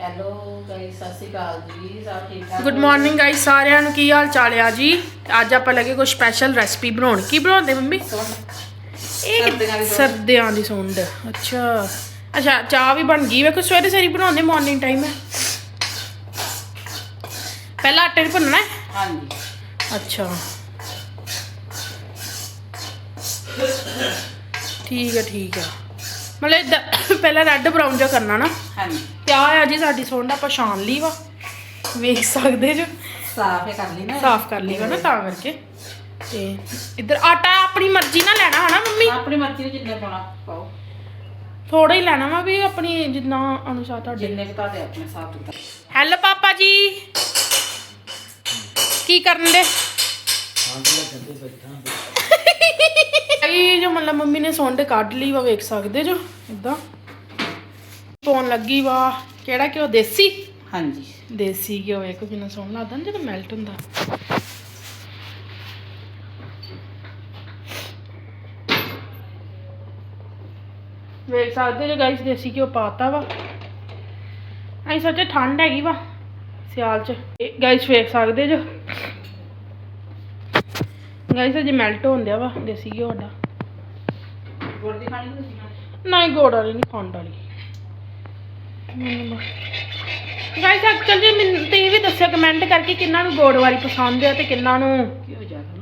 Hello guys ਸਤਿ ਸ਼੍ਰੀ ਅਕਾਲ ਜੀ ਸਭ ਠੀਕ ਠਾਕ? ਗੁੱਡ ਮਾਰਨਿੰਗ ਗਾਇਸ ਸਾਰਿਆਂ ਨੂੰ ਕੀ ਹਾਲ ਚਾਲ ਆ ਜੀ? ਅੱਜ ਆਪਾਂ ਲੱਗੇ ਕੋਈ ਸਪੈਸ਼ਲ ਰੈਸਪੀ ਬਣਾਉਣ। ਕੀ ਬਣਾਉਂਦੇ ਮੰਮੀ? ਇਹ ਸਰਦੀਆਂ ਦੀ ਸੁੰਡ। ਸਰਦੀਆਂ ਦੀ ਸੁੰਡ। ਅੱਛਾ। ਅੱਛਾ ਚਾਹ ਵੀ ਬਣ ਗਈ। ਵੇਖੋ ਸਵੇਰੇ ਸਵੇਰੇ ਬਣਾਉਂਦੇ ਮਾਰਨਿੰਗ ਟਾਈਮ ਹੈ। ਪਹਿਲਾਂ ਆਟੇ ਨੂੰ ਭੁੰਨਣਾ ਹੈ? ਹਾਂਜੀ। ਅੱਛਾ। ਠੀਕ ਹੈ ਠੀਕ ਹੈ। ਮਤਲਬ ਏਦਾਂ ਪਹਿਲਾਂ ਰੈੱਡ ਬਰਾਊਨ ਜਿਹਾ ਕਰਨਾ ਨਾ। ਹਾਂਜੀ। ਤੇ ਆਹ ਆ ਜੀ ਸਾਡੀ ਸੁੰਡ ਆਪਾਂ ਛਾਣ ਲਈ ਵਾ। ਵੇਖ ਸਕਦੇ ਜੋ। ਸਾਫ਼ ਹੀ ਕਰ ਲਈ ਨਾ। ਸਾਫ਼ ਕਰ ਲਈ ਵਾ ਨਾ ਤਾਂ ਕਰਕੇ। ਤੇ ਇੱਧਰ ਆਟਾ ਆਪਣੀ ਮਰਜ਼ੀ ਨਾਲ ਲੈਣਾ ਹਨਾ ਮੰਮੀ? ਆਪਣੀ ਮਰਜ਼ੀ ਨਾਲ ਜਿੰਨੇ ਪਾਉਣਾ ਪਾਓ। ਥੋੜਾ ਹੀ ਲੈਣਾ ਵਾ ਵੀ ਆਪਣੀ ਜਿੰਨਾ ਅਨੁਸਾਰ ਤੁਹਾਡੇ। ਜਿੰਨੇ ਕੁ ਤੁਹਾਡੇ ਆਪਣੇ ਹਿਸਾਬ ਤੋਂ ਹੈਲੋ ਪਾਪਾ ਜੀ। ਕੀ ਕਰਨ ਦੇ? ਇਹ ਜੋ ਮਤਲਬ ਮੰਮੀ ਨੇ ਸੁੰਡ ਕੱਢ ਲਈ ਵਾ ਵੇਖ ਸਕਦੇ ਜੋ ਇਦਾਂ ਪਾਉਣ ਲੱਗੀ ਵਾ। ਕਿਹੜਾ ਘਿਓ? ਦੇਸੀ? ਹਾਂਜੀ। ਦੇਸੀ ਘਿਓ ਵੇਖੋ ਕਿੰਨਾ ਸੋਹਣਾ ਲੱਗਦਾ ਨਾ ਜਦੋਂ ਮੈਲਟ ਹੁੰਦਾ। ਵੇਖ ਸਕਦੇ ਜੋ ਗਾਇਸ ਦੇਸੀ ਘਿਓ ਪਾਤਾ ਵਾ। ਅਸੀਂ ਸੋਚਿਆ ਠੰਡ ਹੈਗੀ ਵਾ ਸਿਆਲ ਚ। ਗਾਇਸ ਵੇਖ ਸਕਦੇ ਜੋ। ਗਾਇਸ ਅਜੇ ਮੈਲਟ ਹੋਣ ਡਿਆ ਵਾ ਦੇਸੀ ਘਿਓ ਸਾਡਾ। ਗੁੜ ਦੀ ਖਾਣੀ ਤੁਸੀਂ? ਨਹੀਂ ਗੋੜ ਵਾਲੀ ਨਹੀਂ ਖੰਡ ਵਾਲੀ। ਗਾਇਸ ਐਕਚੁਅਲ ਜੀ, ਮੈਨੂੰ ਤੁਸੀਂ ਵੀ ਦੱਸਿਓ ਕਮੈਂਟ ਕਰਕੇ ਕਿੰਨਾਂ ਨੂੰ ਗੋੜ ਵਾਲੀ ਪਸੰਦ ਆ ਤੇ ਕਿੰਨਾਂ ਨੂੰ? ਘਿਓ ਜ਼ਿਆਦਾ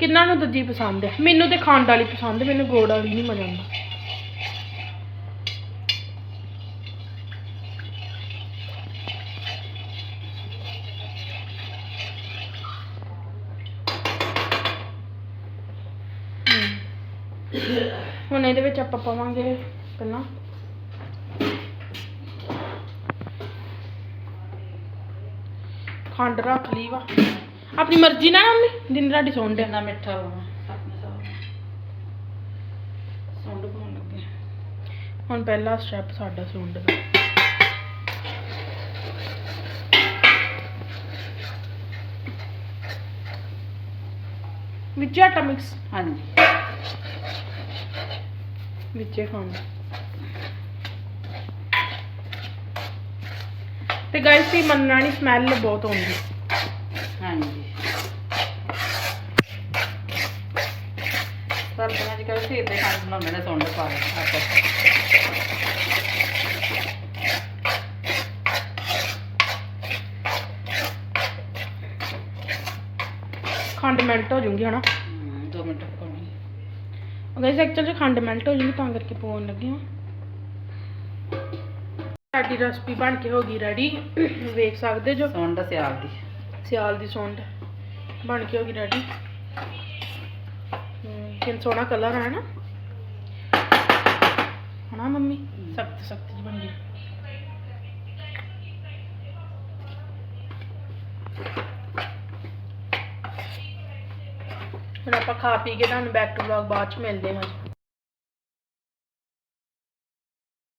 ਕਿੰਨਾਂ ਨੂੰ ਦੂਜੀ ਪਸੰਦ ਆ? ਮੈਨੂੰ ਤੇ ਖੰਡ ਵਾਲੀ ਪਸੰਦ, ਮੈਨੂੰ ਗੋੜ ਵਾਲੀ ਨਹੀਂ ਮਜ਼ਾ ਆਉਂਦਾ। ਹੁਣ ਇਹਦੇ ਵਿੱਚ ਆਪਾਂ ਪਾਵਾਂਗੇ ਪਹਿਲਾਂ। ਖੰਡ ਰੱਖ ਲਈ ਵਾ। ਆਪਣੀ ਮਰਜ਼ੀ ਨਾਲ ਨਾ ਮੰਮੀ ਜਿੰਨੀ ਤੁਹਾਡੀ ਸੁਣ ਦੇ ਜਿੰਨਾ ਮਿੱਠਾ ਸੁੰਡ ਲੱਗੇ ਹੁਣ ਪਹਿਲਾ ਸਟੈਪ ਸਾਡਾ ਸੁੰਡ ਦਾ। ਵਿੱਚ ਆਟਾ ਮਿਕਸ ਹਾਂਜੀ। ਵਿੱਚੇ ਖੰਡ ਤੇ ਗਾਇਸ ਦੀ ਮੰਨਣਾ ਨਹੀਂ ਸਮੈਲ ਬਹੁਤ ਆਉਂਦੀ। ਹਾਂਜੀ। ਖਾਣ ਬਣਾਉਂਦੇ ਨੇ ਸੁੰਡ ਪਾ ਕੇ ਆਪਾਂ ਖੰਡ ਮੈਲਟ ਹੋ ਜੂਗੀ ਹਨਾ? ਹਮ, ਦੋ ਮਿੰਟ ਪਕਾਉਣੀ ਗਾਇਸ ਐਕਚੁਅਲ ਚ ਖੰਡ ਮੈਲਟ ਹੋ ਜੂਗੀ ਤਾਂ ਕਰਕੇ ਪਾਉਣ ਲੱਗੇ ਹਾਂ। ਸਾਡੀ ਰੈਸਪੀ ਬਣ ਕੇ ਹੋ ਗਈ ਰੈਡੀ ਵੇਖ ਸਕਦੇ ਜੋ ਸੁੰਡ ਸਿਆਲ ਦੀ। ਸਿਆਲ ਦੀ ਸੁੰਡ ਬਣ ਕੇ ਹੋ ਗਈ ਰੈਡੀ ਕਿੰਨਾ ਸੋਹਣਾ ਕਲਰ ਹੈ ਨਾ। ਹਨਾ ਮੰਮੀ? ਸਖਤ ਸਖਤ ਜੀ ਬਣ ਗਈ। ਹੁਣ ਆਪਾਂ ਖਾ ਪੀ ਕੇ ਤੁਹਾਨੂੰ ਬੈਕ ਟੂ ਵਲੌਗ ਬਾਅਦ ਚ ਮਿਲਦੇ ਹਾਂ